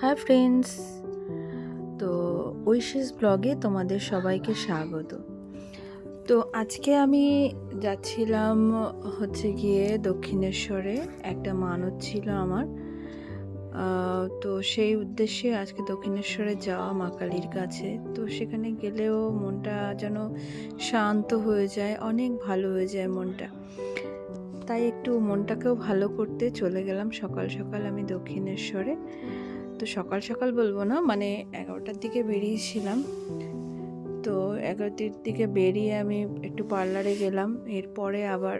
Hi friends তো ঐশিস ব্লগে তোমাদের সবাইকে স্বাগত। তো আজকে আমি যাচ্ছিলাম হচ্ছে গিয়ে দক্ষিণেশ্বরে। একটা মানত ছিল আমার। তো সেই উদ্দেশ্যে আজকে দক্ষিণেশ্বরে যাওয়া মা কালীর কাছে। তো সেখানে গেলেও মনটা যেন শান্ত হয়ে যায়, অনেক ভালো হয়ে যায় মনটা। তাই একটু মনটাকেও ভালো করতে চলে গেলাম সকাল সকাল আমি দক্ষিণেশ্বরে। তো সকাল সকাল বলব না মানে এগারোটার দিকে বেরিয়েছিলাম। তো এগারোটার দিকে বেরিয়ে আমি একটু পার্লারে গেলাম এরপরে আবার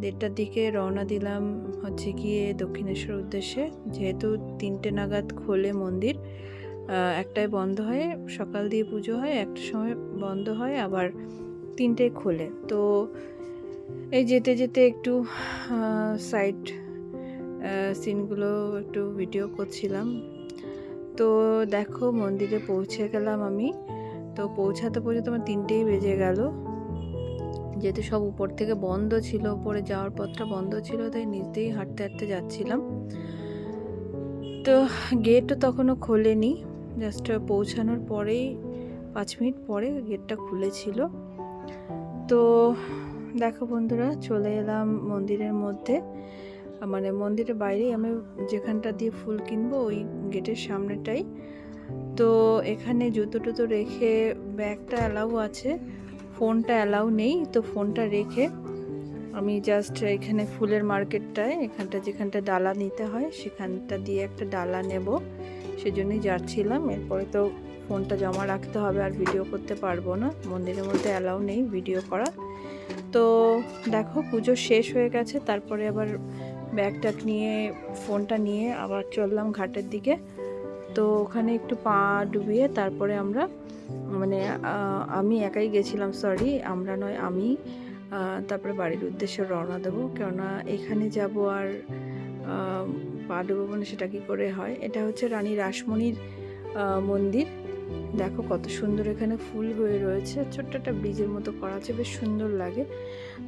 দেড়টার দিকে রওনা দিলাম হচ্ছে গিয়ে দক্ষিণেশ্বর উদ্দেশ্যে। যেহেতু তিনটে নাগাদ খোলে মন্দির আহ, একটায় বন্ধ হয় সকাল দিয়ে পুজো হয় একটা সময় বন্ধ হয় আবার তিনটে খোলে। তো এই যেতে যেতে একটু সাইড সিনগুলো একটু ভিডিও করছিলাম। তো দেখো মন্দিরে পৌঁছে গেলাম আমি। তো পৌঁছাতে পৌঁছাতে আমার তিনটেই বেজে গেল। যেহেতু সব উপর থেকে বন্ধ ছিল, উপরে যাওয়ার পথটা বন্ধ ছিল, তাই দিয়েই হাঁটতে হাঁটতে যাচ্ছিলাম। তো গেটও তখনও খোলেনি। জাস্ট পৌঁছানোর পরেই, পাঁচ মিনিট পরে গেটটা খুলেছিল। তো দেখো বন্ধুরা, চলে এলাম মন্দিরের মধ্যে। মানে মন্দিরের বাইরেই আমি যেখানটা দিয়ে ফুল কিনবো, ওই গেটের সামনেটাই। তো এখানে জুতো টুতো রেখে ব্যাগটা অ্যালাউ আছে, ফোনটা অ্যালাউ নেই, তো ফোনটা রেখে আমি জাস্ট এখানে ফুলের মার্কেটটায়, এখানটা যেখানটা ডালা নিতে হয়, সেখানটা দিয়ে একটা ডালা নেব। সেজন্যই যাচ্ছিলাম, এরপরে তো ফোনটা জমা রাখতে হবে, আর ভিডিও করতে পারব না। মন্দিরের মধ্যে অ্যালাউ নেই ভিডিও করা। তো দেখো, পুজো শেষ হয়ে গেছে। তারপরে আবার ব্যাগটা নিয়ে, ফোনটা নিয়ে আবার চললাম ঘাটের দিকে। তো ওখানে একটু পা ডুবিয়ে তারপরে আমরা মানে আমি একাই গেছিলাম সরি আমরা নয়, আমি তারপরে বাড়ির উদ্দেশ্যে রওনা দেবো। কেননা এখানে যাব আর পা ডুবো মানে সেটা কী করে হয়? এটা হচ্ছে রানী রাসমণির মন্দির। দেখো কত সুন্দর এখানে ফুল হয়ে রয়েছে। ছোট্ট একটা ব্রিজের মতো করা আছে, বেশ সুন্দর লাগে।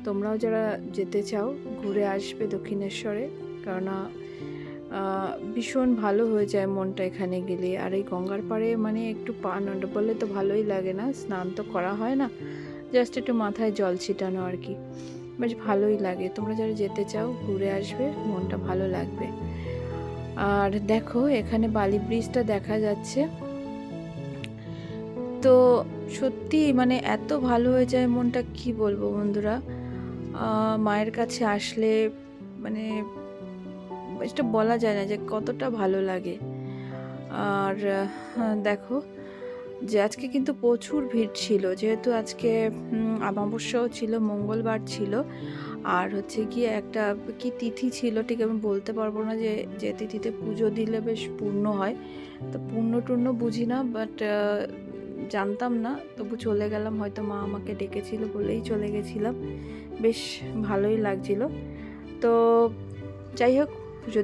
তোমরাও যারা যেতে চাও, ঘুরে আসবে দক্ষিণেশ্বরে। কেননা ভীষণ ভালো হয়ে যায় মনটা এখানে গেলে। আর এই গঙ্গার পাড়ে মানে একটু পা বললে তো ভালোই লাগে না। স্নান তো করা হয় না, জাস্ট একটু মাথায় জল ছিটানো আর কি। বেশ ভালোই লাগে। তোমরা যারা যেতে চাও, ঘুরে আসবে, মনটা ভালো লাগবে। আর দেখো, এখানে বালি ব্রিজটা দেখা যাচ্ছে। তো সত্যি মানে এত ভালো হয়ে যায় মনটা কি বলব বন্ধুরা? মায়ের কাছে আসলে মানে এটা বলা যায় না যে কতটা ভালো লাগে। আর দেখো যে আজকে কিন্তু প্রচুর ভিড় ছিল। যেহেতু আজকে অমাবস্যাও ছিল, মঙ্গলবার ছিল। আর হচ্ছে কি একটা কি তিথি ছিল ঠিক আমি বলতে পারব না যে যে তিথিতে পুজো দিলে বেশ পূর্ণ হয়। তো পূর্ণ টূর্ণ বুঝি না বাট জানতাম না, তবু চলে গেলাম। হয়তো মা আমাকে ডেকেছিল বলেই চলে গেছিলাম। বেশ ভালোই লাগছিল। তো যাই হোক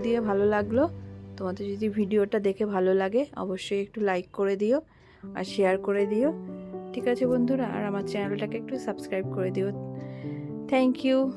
দিয়ে ভালো লাগল, তোমাদের যদি ভিডিওটা দেখে ভালো লাগে, অবশ্যই একটু লাইক করে দিও আর শেয়ার করে দিও। ঠিক আছে বন্ধুরা, আর আমার চ্যানেলটাকে একটু সাবস্ক্রাইব করে দিও। Thank you